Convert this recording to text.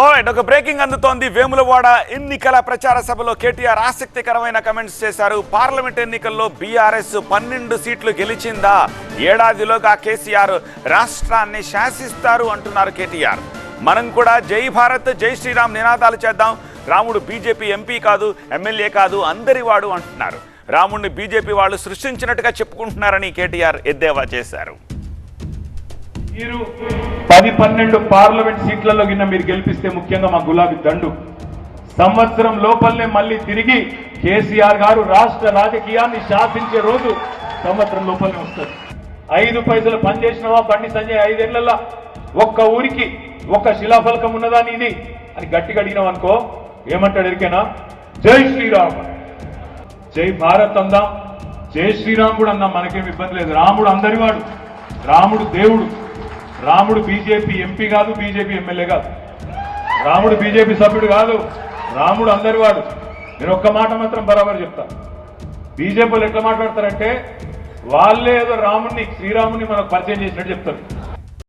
All right ఒక breaking అందుతోంది. వేములవాడ ఎన్నికల ప్రచార సభలో కేటీఆర్ ఆసక్తికరమైన కమెంట్స్ చేశారు. పార్లమెంట్ ఎన్నికల్లో బీఆర్ఎస్ పన్నెండు సీట్లు గెలిచిందా? ఏడాదిలోగా కేసీఆర్ రాష్ట్రాన్ని శాసిస్తారు అంటున్నారు కేటీఆర్. మనం కూడా జై భారత్ జై శ్రీరామ్ నినాదాలు చేద్దాం. రాముడు బీజేపీ ఎంపీ కాదు ఎమ్మెల్యే కాదు అందరి వాడు అంటున్నారు. రాముడిని బీజేపీ వాళ్ళు సృష్టించినట్టుగా చెప్పుకుంటున్నారని కేటీఆర్ ఎద్దేవా చేశారు. మీరు పది పన్నెండు పార్లమెంట్ సీట్లలో గిన్న మీరు గెలిపిస్తే ముఖ్యంగా మా గులాబీ దండు. సంవత్సరం లోపలనే మళ్ళీ తిరిగి కేసీఆర్ గారు రాష్ట్ర రాజకీయాన్ని శాసించే రోజు సంవత్సరం లోపలనే వస్తుంది. ఐదు పైసలు పనిచేసినవా? బండి సంజయ్ ఐదేళ్ళలో ఒక్క ఊరికి ఒక్క శిలాఫలకం ఉన్నదా నీది? అని గట్టిగా అడిగినాం అనుకో ఏమంటాడు ఎరికేనా? జై శ్రీరామ్. జై భారత్ అందాం. జై శ్రీరామ్ కూడా మనకేం ఇబ్బంది లేదు. రాముడు అందరివాడు. రాముడు దేవుడు. రాముడు బీజేపీ ఎంపీ కాదు బీజేపీ ఎమ్మెల్యే కాదు. రాముడు బీజేపీ సభ్యుడు కాదు రాముడు అందరివాడు నేను ఒక్క మాట మాత్రం బరాబర్ చెప్తా. వాళ్ళు ఎట్లా మాట్లాడతారంటే వాళ్ళే ఏదో రాముడిని శ్రీరాముడిని మనకు పరిచయం చేసినట్టు చెప్తారు.